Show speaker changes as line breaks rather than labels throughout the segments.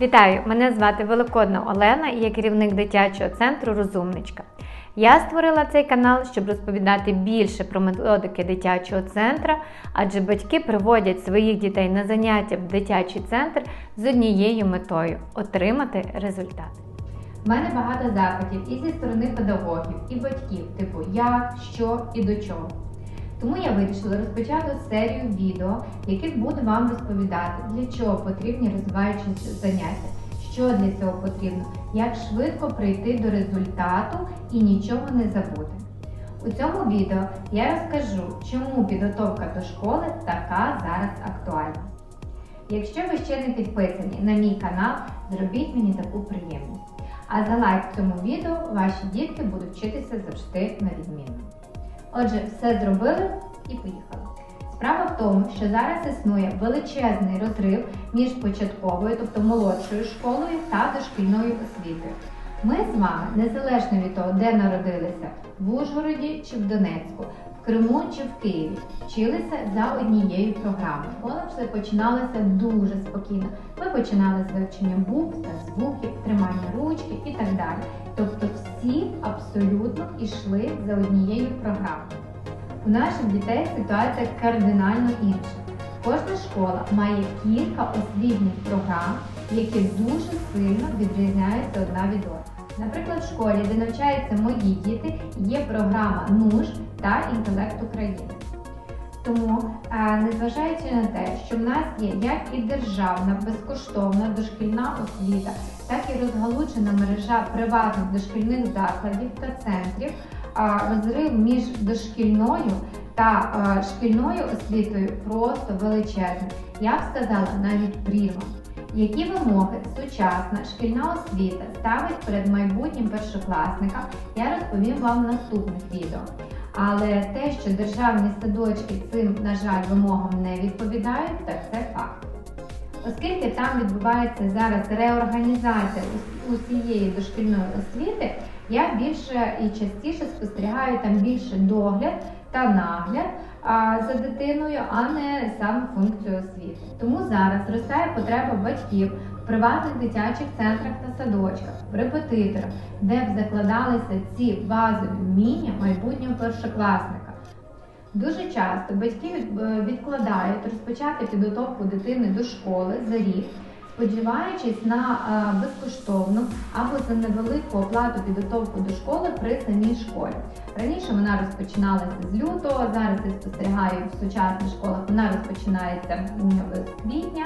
Вітаю! Мене звати Великодна Олена і я керівник дитячого центру Розумничка. Я створила цей канал, щоб розповідати більше про методики дитячого центра, адже батьки приводять своїх дітей на заняття в дитячий центр з однією метою отримати результат. У мене багато запитів і зі сторони педагогів, і батьків, типу як, що і до чого. Тому я вирішила розпочати серію відео, яких буду вам розповідати, для чого потрібні розвиваючі заняття, що для цього потрібно, як швидко прийти до результату і нічого не забути. У цьому відео я розкажу, чому підготовка до школи така зараз актуальна. Якщо ви ще не підписані на мій канал, зробіть мені таку приємність. А за лайк цьому відео ваші дітки будуть вчитися завжди на відмінно. Отже, все зробили і поїхали. Справа в тому, що зараз існує величезний розрив між початковою, тобто молодшою школою та дошкільною освітою. Ми з вами, незалежно від того, де народилися, в Ужгороді чи в Донецьку, в Криму чи в Києві, вчилися за однією програмою. Школа все починалася дуже спокійно. Ми починали з вивчення букв та звуків, тримання ручки і так далі. Тобто всі абсолютно йшли за однією програмою. У наших дітей ситуація кардинально інша. Кожна школа має кілька освітніх програм, які дуже сильно відрізняються одна від одної. Наприклад, в школі, де навчаються мої діти, є програма НУШ та інтелект України. Тому, е, незважаючи на те, що в нас є як і державна, безкоштовна дошкільна освіта, так і розгалучена мережа приватних дошкільних закладів та центрів, розрив між дошкільною та е, шкільною освітою просто величезний. Я б сказала навіть прірва. Які вимоги сучасна шкільна освіта ставить перед майбутнім першокласникам, я розповім вам в наступних відео. Але те, що державні садочки цим, на жаль, вимогам не відповідають, так це факт. Оскільки там відбувається зараз реорганізація усієї дошкільної освіти, я більше і частіше спостерігаю там більше догляд та нагляд за дитиною, а не саме функцію освіти. Тому зараз зростає потреба батьків приватних дитячих центрах та садочках, в репетиторах, де б закладалися ці базові вміння майбутнього першокласника. Дуже часто батьки е, відкладають розпочати підготовку дитини до школи за рік сподіваючись на е, безкоштовну або за невелику оплату підготовку до школи при самій школі. Раніше вона розпочиналася з лютого, зараз я спостерігаю в сучасних школах, вона розпочинається з квітня.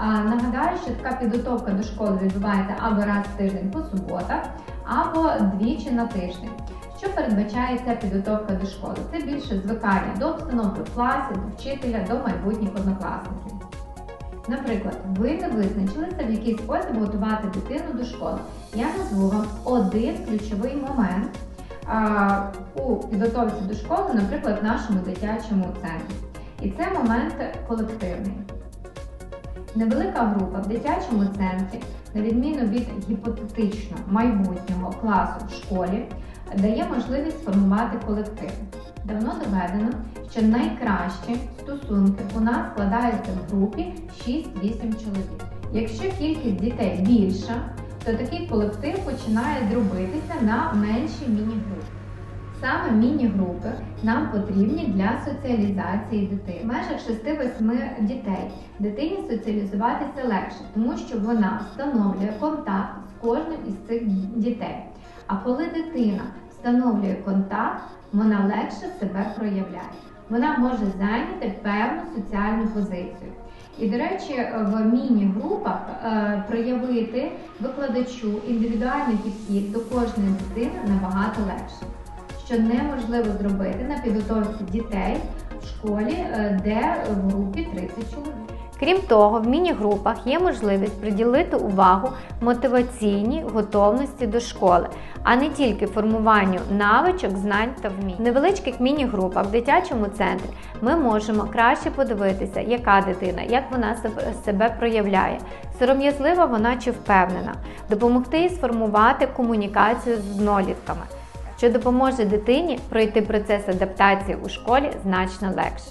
Нагадаю, що така підготовка до школи відбувається або раз в тиждень по суботах, або двічі на тиждень. Що передбачає ця підготовка до школи? Це більше звикання до обстановки в класі, до вчителя, до майбутніх однокласників. Наприклад, ви не визначилися, в який спосіб готувати дитину до школи. Я назву вам один ключовий момент а, у підготовці до школи, наприклад, в нашому дитячому центрі. І це момент колективний. Невелика група в дитячому центрі, на відміну від гіпотетично майбутнього класу в школі, дає можливість сформувати колектив. Давно доведено, що найкращі стосунки у нас складаються в групі 6-8 чоловік. Якщо кількість дітей більша, то такий колектив починає дробитися на менші міні-групи. Саме міні-групи нам потрібні для соціалізації дитини. В межах 6-8 дітей дитині соціалізуватися легше, тому що вона встановлює контакт з кожним із цих дітей. А коли дитина встановлює контакт, вона легше себе проявляє. Вона може зайняти певну соціальну позицію. І, до речі, в міні-групах е, проявити викладачу індивідуальний підхід до кожної дитини набагато легше, що неможливо зробити на підготовці дітей в школі, е, де в групі 30 чоловік. Крім того, в міні-групах є можливість приділити увагу мотиваційній готовності до школи, а не тільки формуванню навичок, знань та вмінь. В невеличких міні-групах в дитячому центрі ми можемо краще подивитися, яка дитина, як вона себе проявляє, сором'язлива вона чи впевнена, допомогти їй сформувати комунікацію з однолітками, що допоможе дитині пройти процес адаптації у школі значно легше.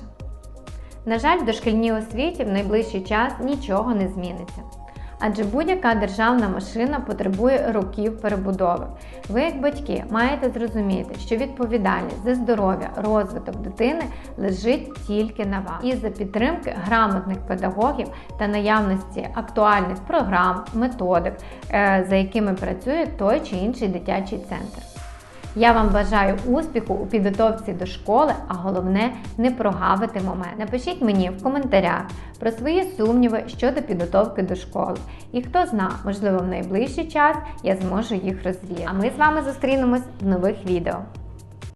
На жаль, в дошкільній освіті в найближчий час нічого не зміниться. адже будь-яка державна машина потребує років перебудови. Ви, як батьки, маєте зрозуміти, що відповідальність за здоров'я, розвиток дитини лежить тільки на вас. І за підтримки грамотних педагогів та наявності актуальних програм, методик, е, за якими працює той чи інший дитячий центр. Я вам бажаю успіху у підготовці до школи, а головне не прогавити момент. Напишіть мені в коментарях про свої сумніви щодо підготовки до школи. І хто зна, можливо, в найближчий час я зможу їх розвіяти. А ми з вами зустрінемось в нових відео.